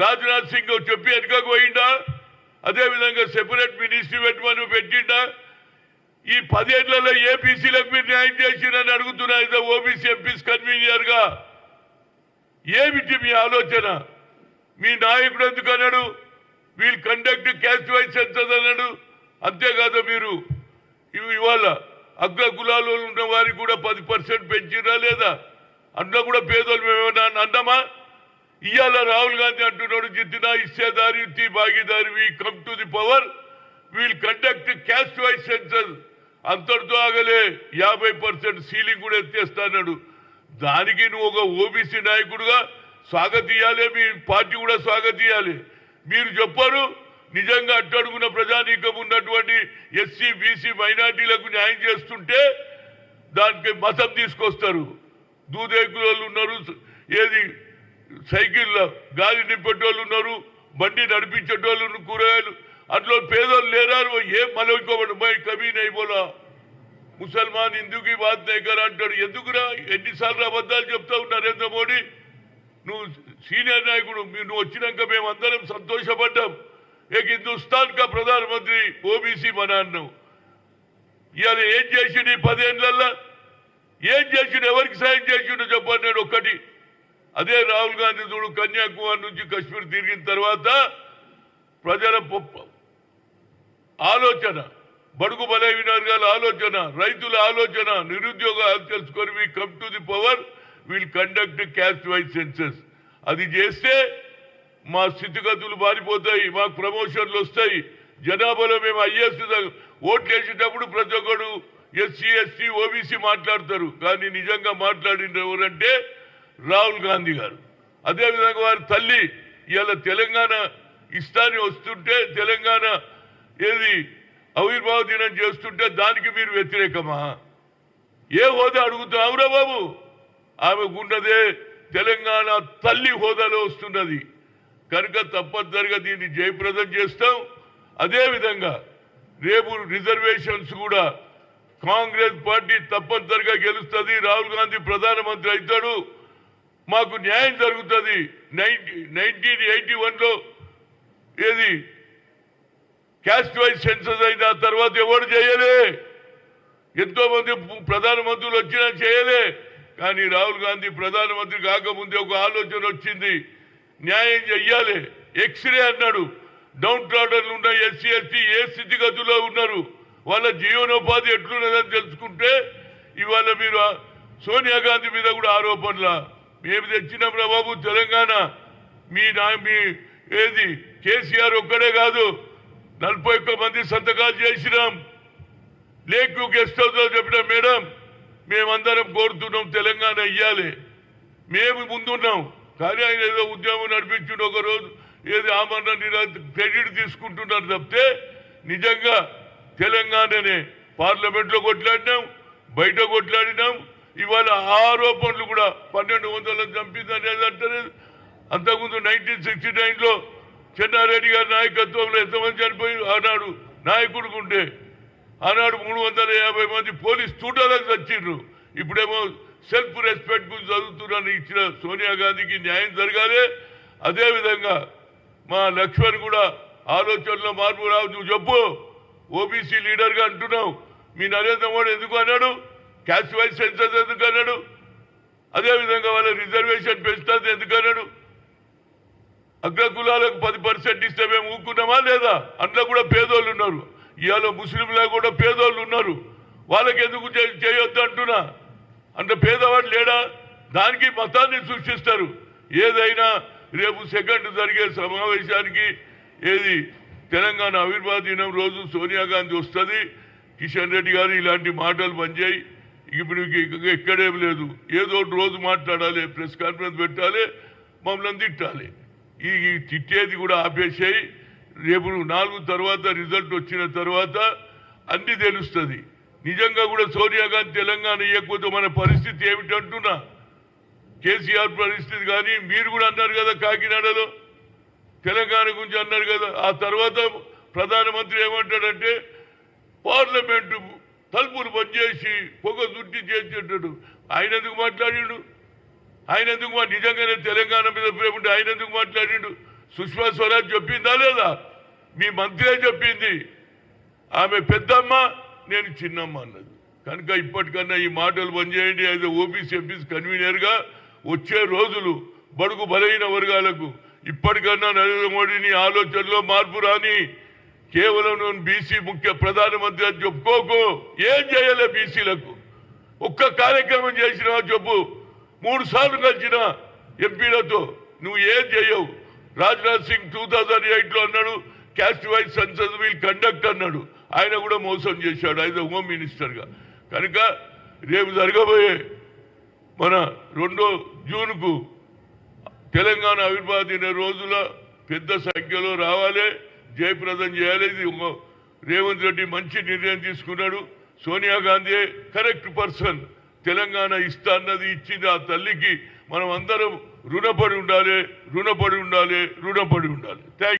రాజ్నాథ్ సింగ్ చెప్పి వెనుకకు పోయిండా? అదేవిధంగా సెపరేట్ మినిస్ట్రీ పెట్టమని పెట్టిండా? ఈ పదేళ్ళలో ఏపీసీలకు మీరు న్యాయం అడుగుతున్నా అడుగుతున్నారు ఓబీసీ ఎంపీస్ కన్వీనియర్గా ఏమిటి మీ ఆలోచన? మీ నాయకుడు ఎందుకు అన్నాడు? వీళ్ళు కండక్ట్ క్యాస్ట్ వైజ్ ఎంతదన్నాడు అంతేకాదు మీరు ఇవాళ అగ్ర కులాలు ఉన్న వారికి కూడా పది పర్సెంట్ పెంచిరా లేదా? అందులో కూడా పేదోళ్ళు మేమేమన్నా అన్నామా? ఇవాళ రాహుల్ గాంధీ అంటున్నాడు జిద్దినా ఇచ్చేదారి తి భాగీదారి we come to the power will conduct caste wise census అంతటితో ఆగలే యాభై పర్సెంట్ సీలింగ్ కూడా ఎత్తేస్తాడు దానికి నువ్వు ఒక ఓబీసీ నాయకుడుగా స్వాగతీయాలి మీ పార్టీ కూడా స్వాగతీయాలి మీరు చెప్పారు నిజంగా అట్టడుగున ప్రజానీకం ఉన్నటువంటి ఎస్సీ బీసీ మైనార్టీలకు న్యాయం చేస్తుంటే దానికి మతం తీసుకొస్తారు. దూదేకులు ఉన్నారు ఏది సైకిల్ గాలి నింపేటోళ్ళు ఉన్నారు బండి నడిపించేటోళ్ళు ఉన్నారు, కూరగాయలు. అట్లా పేదోళ్ళు లేరారు ఏ మళ్ళీ ఇంకోటి మై కవి అయిపోలా ముసల్మాన్ హిందూకి బాత్ నైకర్ అంటాడు. ఎందుకురా? ఎన్నిసార్లు అబద్ధాలు చెప్తావు నరేంద్ర మోడీ? నువ్వు సీనియర్ నాయకుడు నువ్వు వచ్చినాక మేము అందరం సంతోషపడ్డాం. ఏక హిందుస్థాన్ కా ప్రధానమంత్రి ఓబీసీ మన అన్నావు ఇవాళ ఏం చేసిండు ఈ పదేళ్ళల్లో ఏం చేసిండు? ఎవరికి సాయం చేసిండు చెప్పండి నేను ఒక్కటి. అదే రాహుల్ గాంధీ చూడు కన్యాకుమారి నుంచి కశ్మీర్ తిరిగిన తర్వాత ప్రజల ఆలోచన బడుగు బలహీన వర్గాల ఆలోచన రైతుల ఆలోచన నిరుద్యోగ తెలుసుకొని we come to the power will conduct caste wise census అది చేస్తే మా స్థితిగతులు మారిపోతాయి మాకు ప్రమోషన్లు వస్తాయి. జనాభాలో మేము ఐఎస్ ఓట్లు వేసేటప్పుడు ప్రతి ఒక్కడు ఎస్సీ ఎస్టీ ఓబీసీ మాట్లాడతారు. కానీ నిజంగా మాట్లాడిన ఎవరంటే రాహుల్ గాంధీ గారు. అదేవిధంగా వారి తల్లి ఇవాళ తెలంగాణ ఇష్టాన్ని వస్తుంటే తెలంగాణ ఏది ఆవిర్భావ దినం చేస్తుంటే దానికి మీరు వ్యతిరేకమా? ఏ హోదా అడుగుతున్నావురా బాబు? ఆమెకున్నదే తెలంగాణ తల్లి హోదాలో వస్తున్నది. కనుక తప్పనిసరిగా దీన్ని జయప్రదం చేస్తాం. అదేవిధంగా రేపు రిజర్వేషన్స్ కూడా కాంగ్రెస్ పార్టీ తప్పనిసరిగా గెలుస్తుంది. రాహుల్ గాంధీ ప్రధానమంత్రి అవుతాడు. మాకు న్యాయం జరుగుతుంది. నైన్టీన్ ఎయిటీ వన్లో ఏది? క్యాస్ట్ వైజ్ సెన్సస్ అయిన తర్వాత ఎవరు చేయలే? ఎంతో మంది ప్రధానమంత్రులు వచ్చినా చేయలే. కానీ రాహుల్ గాంధీ ప్రధానమంత్రి కాకముందే ఒక ఆలోచన వచ్చింది. న్యాయం చెయ్యాలి. ఎక్స్రే అన్నాడు. డౌన్ ట్రాడర్లు ఉన్న ఎస్సీ ఎస్టీ ఏ స్థితిగతుల్లో ఉన్నారు? వాళ్ళ జీవనోపాధి ఎట్లున్నదని తెలుసుకుంటే ఇవాళ మీరు సోనియా గాంధీ మీద కూడా ఆరోపణల మేము తెచ్చిన బాబు తెలంగాణ మీ నా మీ ఏది కేసీఆర్ ఒక్కడే కాదు నలభై ఒక్క మంది సంతకాలు చేసినాం. లేకు గెస్ట్ హౌస్లో చెప్పిన మేడం మేమందరం కోరుతున్నాం తెలంగాణ ఇయ్యాలి. మేము ముందున్నాం. కానీ ఆయన ఏదో ఉద్యమం నడిపించుడు ఒక రోజు ఏది ఆమరణ క్రెడిట్ తీసుకుంటున్నారు తప్పితే నిజంగా తెలంగాణనే పార్లమెంట్లో కొట్లాడినాం బయట కొట్లాడినాం ఇవాళ ఆరోపణలు కూడా పన్నెండు వందల చంపిందని అంటారు అంతకుముందు నైన్టీన్ సిక్స్టీ నైన్లో చెన్నారెడ్డి గారి నాయకత్వంలో ఎంతమంది చనిపోయి ఆనాడు నాయకుడికి ఉంటే ఆనాడు మూడు వందల యాభై మంది పోలీస్ తూటాలకు చచ్చిండ్రు ఇప్పుడేమో సెల్ఫ్ రెస్పెక్ట్ గురించి చదువుతున్నాను ఇచ్చిన సోనియా గాంధీకి న్యాయం జరగాలి. అదేవిధంగా మా లక్ష్మణ్ కూడా ఆలోచనలో మార్పు రావు నువ్వు చెప్పు ఓబీసీ లీడర్గా అంటున్నావు. మీ నరేంద్ర మోడీ ఎందుకు అన్నాడు? క్యాస్టివైజ్ సెన్సస్ ఎందుకు అన్నాడు అదేవిధంగా వాళ్ళ రిజర్వేషన్ పెంచుతుంది ఎందుకు అన్నాడు అగ్ర కులాలకు పది పర్సెంట్ ఇస్తే మేము ఊరుకున్నామా లేదా? అందులో కూడా పేదోళ్ళు ఉన్నారు. ఇవాళ ముస్లింలో కూడా పేదోళ్ళు ఉన్నారు. వాళ్ళకి ఎందుకు చేయొద్దు అంటున్నా? అంత పేదవాడు లేడా? దానికి మతాన్ని సృష్టిస్తారు. ఏదైనా రేపు సెకండ్ జరిగే సమావేశానికి ఏది? తెలంగాణ ఆవిర్భావ దినం రోజు సోనియా గాంధీ వస్తుంది. కిషన్ రెడ్డి గారు ఇలాంటి మాటలు పనిచేయి. ఇప్పుడు ఇక ఎక్కడేం లేదు. ఏదో ఒకటి రోజు మాట్లాడాలి ప్రెస్ కాన్ఫరెన్స్ పెట్టాలి మమ్మల్ని తిట్టాలి. ఈ ఈ తిట్టేది కూడా ఆపేసేయి రేపు నాలుగు తర్వాత రిజల్ట్ వచ్చిన తర్వాత అన్ని తెలుస్తుంది. నిజంగా కూడా సోనియా గాంధీ తెలంగాణ ఇవ్వకపోతే మన పరిస్థితి ఏమిటంటున్నా కేసీఆర్ పరిస్థితి కానీ మీరు కూడా అన్నారు కదా కాకినాడలో. తెలంగాణ గురించి అన్నారు కదా. ఆ తర్వాత ప్రధానమంత్రి ఏమంటాడంటే పార్లమెంటు తలుపులు పనిచేసి పొగ దుడ్డి చేసేటట్టు ఆయన ఎందుకు మాట్లాడిండు? ఆయన ఎందుకు మా నిజంగానే తెలంగాణ మీద ప్రేమ ఉంటే ఆయన ఎందుకు మాట్లాడిండు? సుష్మా స్వరాజ్ చెప్పిందా లేదా? మీ మంత్రే చెప్పింది? ఆమె పెద్దమ్మ నేను చిన్నమ్మ అన్నది. కనుక ఇప్పటికన్నా ఈ మాటలు పనిచేయండి చేయండి. అయితే ఓబీసీ ఎంపీస్ కన్వీనర్గా వచ్చే రోజులు బడుగు బలహీన వర్గాలకు ఇప్పటికన్నా నరేంద్ర మోడీని ఆలోచనలో మార్పు రాని కేవలం నేను బీసీ ముఖ్య ప్రధానమంత్రి అని చెప్పుకోకు. ఏం చేయలే బీసీలకు? ఒక్క కార్యక్రమం చేసినా చెప్పు. మూడు సార్లు కలిసిన ఎంపీలతో నువ్వు ఏం చేయవు? రాజ్నాథ్ సింగ్ టూ థౌజండ్ ఎయిట్లో అన్నాడు caste wise census will conduct అన్నాడు. ఆయన కూడా మోసం చేశాడు ఆయన హోమ్ మినిస్టర్గా. కనుక రేపు జరగబోయే మన రెండో జూన్కు తెలంగాణ ఆవిర్భావ దిన రోజుల పెద్ద సంఖ్యలో రావాలి. జయప్రదం చేయాలి. ఇది రేవంత్ రెడ్డి మంచి నిర్ణయం తీసుకున్నాడు. Sonia Gandhi correct person. Telangana ఇస్తా అన్నది ఇచ్చింది ఆ తల్లికి. మనం అందరం రుణపడి ఉండాలి రుణపడి ఉండాలి రుణపడి ఉండాలి. థ్యాంక్